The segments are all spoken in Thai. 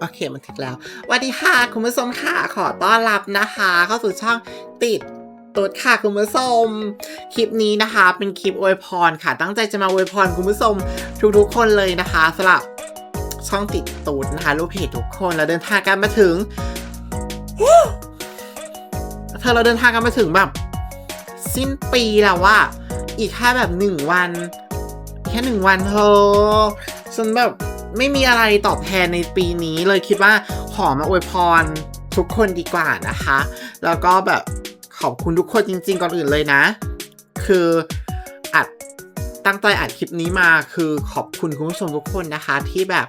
โอเคมันถึงแล้วสวัสดีค่ะคุณผู้ชมค่ะขอต้อนรับนะคะ เข้าสู่ช่องติดตุดค่ะคุณผู้ชม คลิปนี้นะคะ เป็นคลิปอวยพรค่ะ ตั้งใจจะมาอวยพรคุณผู้ชมทุกๆคนเลยนะคะสำหรับช่องติดตูดนะคะรูปเพจทุกคนเราเดินทางกันมาถึงเธอเราเดินทางกันมาถึงแบบ สิ้นปีแล้วว่า อีกแค่แบบหนึ่งวัน แค่หนึ่งวันเธอฉันแบบ ไม่มีอะไรตอบแทนในปีนี้เลยคิดว่าขอมาอวยพรทุกคนดีกว่านะคะ แล้วก็แบบขอบคุณทุกคนจริง ๆ ก่อนอื่นเลยนะ คืออัดตั้งใจอัดคลิปนี้มาคือขอบคุณคุณผู้ชมทุกคนนะคะ ที่แบบ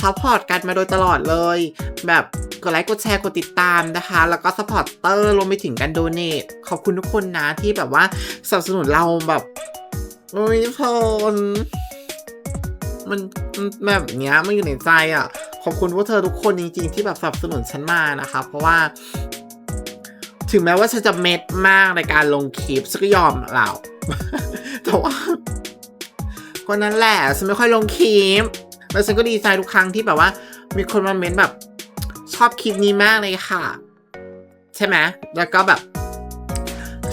ซัพพอร์ตกันมาโดยตลอดเลย แบบกดไลค์กดแชร์กดติดตามนะคะ แล้วก็ซัพพอร์ตเตอร์รวมไปถึงการโดเนทขอบคุณทุกคนนะที่แบบว่าสนับสนุนเราแบบโอ้ยพน มันมันแบบเนี้ยมันอยู่ในใจอะ ขอบคุณพวกเธอทุกคนจริงๆที่แบบสนับสนุนฉันมานะคะ เพราะว่า ถึงแม้ว่าฉันจะเม็ดมากในการลงคลิปฉันก็ยอมเราแต่ว่าคนนั้นแหละฉันไม่ค่อยลงคลิปแล้วฉันก็ดีใจทุกครั้งที่แบบว่า มีคนมาเม้นแบบ ชอบคลิปนี้มากเลยค่ะ ใช่ไหมแล้วก็แบบ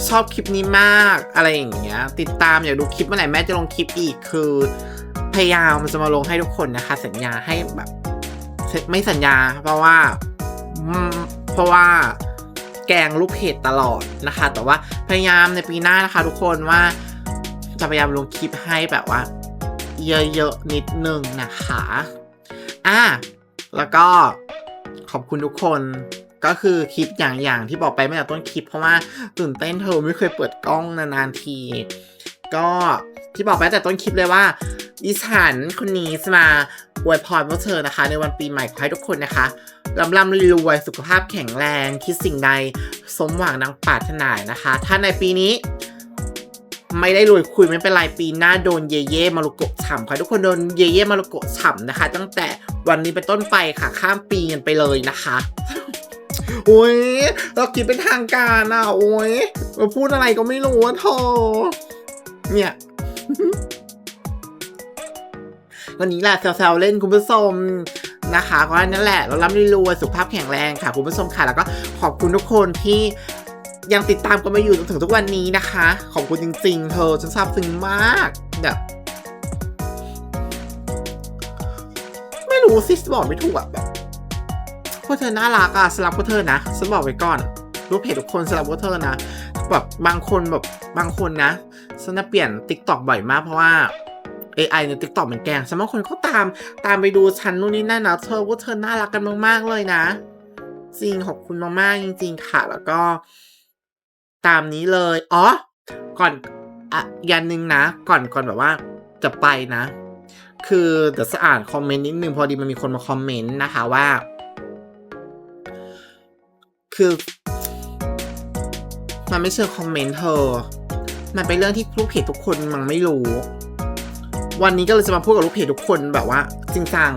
ชอบคลิปนี้มากอะไรอย่างเงี้ย ติดตามอยากดูคลิปเมื่อไหร่แม่จะลงคลิปอีกคือ พยายามมันจะมาลงให้ทุกคนนะคะ สัญญาให้แบบไม่สัญญา เพราะว่าเพราะว่าแกงลูกเพจตลอดนะคะ แต่ว่าพยายามในปีหน้านะคะ ทุกคนว่าจะพยายามลงคลิปให้แบบว่า เยอะๆนิดนึงนะคะอะแล้วก็ขอบคุณทุกคนก็คือคลิปอย่างอย่างที่บอกไปไม่แต่ต้นคลิป เพราะว่าตื่นเต้นเธอไม่เคยเปิดกล้องนานๆที ก็ที่บอกไปแต่ต้นคลิปเลยว่า ดิฉันคนนี้จะมาอวยพรพวกเธอนะคะ ในวันปีใหม่ขอให้ทุกคนนะคะร่ำรำรวยสุขภาพแข็งแรง คิดสิ่งใดสมหวังนังปรารถนานะคะ ถ้าในปีนี้ไม่ได้รวยคุยไม่เป็นไรปีหน้าโดนเยเย่มารุโกะฉ่ำค่ะทุกคนโดนเยเย่มารุโกะฉ่ำนะคะ ตั้งแต่วันนี้เป็นต้นไปค่ะข้ามปีกันไปเลยนะคะโอ้ยเราคิดเป็นทางการอะโอ้ยเราพูดอะไรก็ไม่รู้ว่าเธอเนี่ย วันนี้แหละแซวๆเล่นคุณผู้ชมนะคะก็นั่นแหละ เราร่ำรวยสุขภาพแข็งแรงค่ะคุณผู้ชมค่ะ แล้วก็ขอบคุณทุกคนที่ยังติดตามกันมาอยู่จนถึงทุกวันนี้นะคะ ขอบคุณจริงๆ เธอฉันซาบซึ้งมากแบบไม่รู้สิบอกไม่ถูกอะแบบพวกเธอน่ารักอะสำหรับพวกเธอนะฉันบอกไว้ก่อนรูปเพจทุกคนสำหรับพวกเธอนะแบบบางคนแบบบางคนนะฉันจะเปลี่ยนติ๊กต็อกบ่อยมากเพราะว่า AI ใน TikTok มันแกล้งฉันบางคนเขาตามตามไปดูฉันนู่นนี่นั่นนะเธอว่าเธอน่ารักกันมากๆเลยนะ จริงขอบคุณมากๆจริง ๆ ค่ะ แล้วก็ ตามนี้เลยอ๋อก่อนอะยันหนึ่งนะ ก่อนก่อนแบบว่าจะไปนะ คือเดี๋ยวจะอ่านคอมเมนต์นิดนึงพอดีมันมีคนมาคอมเมนต์นะคะว่า คือมันไม่เชิงคอมเมนต์เธอ มันเป็นเรื่องที่ลูกเพจทุกคนมันไม่รู้ วันนี้ก็เลยจะมาพูดกับลูกเพจทุกคนแบบว่า จริงจัง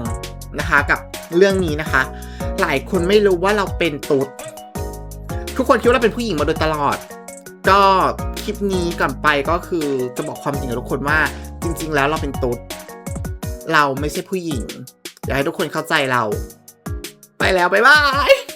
นะคะกับเรื่องนี้นะคะ หลายคนไม่รู้ว่าเราเป็นตุ๊ดทุกคนคิดว่าเราเป็นผู้หญิงมาโดยตลอด ก็คลิปนี้ก่อนไปก็คือจะบอกความจริงกับทุกคนว่า จริง ๆ แล้วเราเป็นตุ๊ดเราไม่ใช่ผู้หญิง อยากให้ทุกคนเข้าใจเรา ไปแล้ว บ๊ายบาย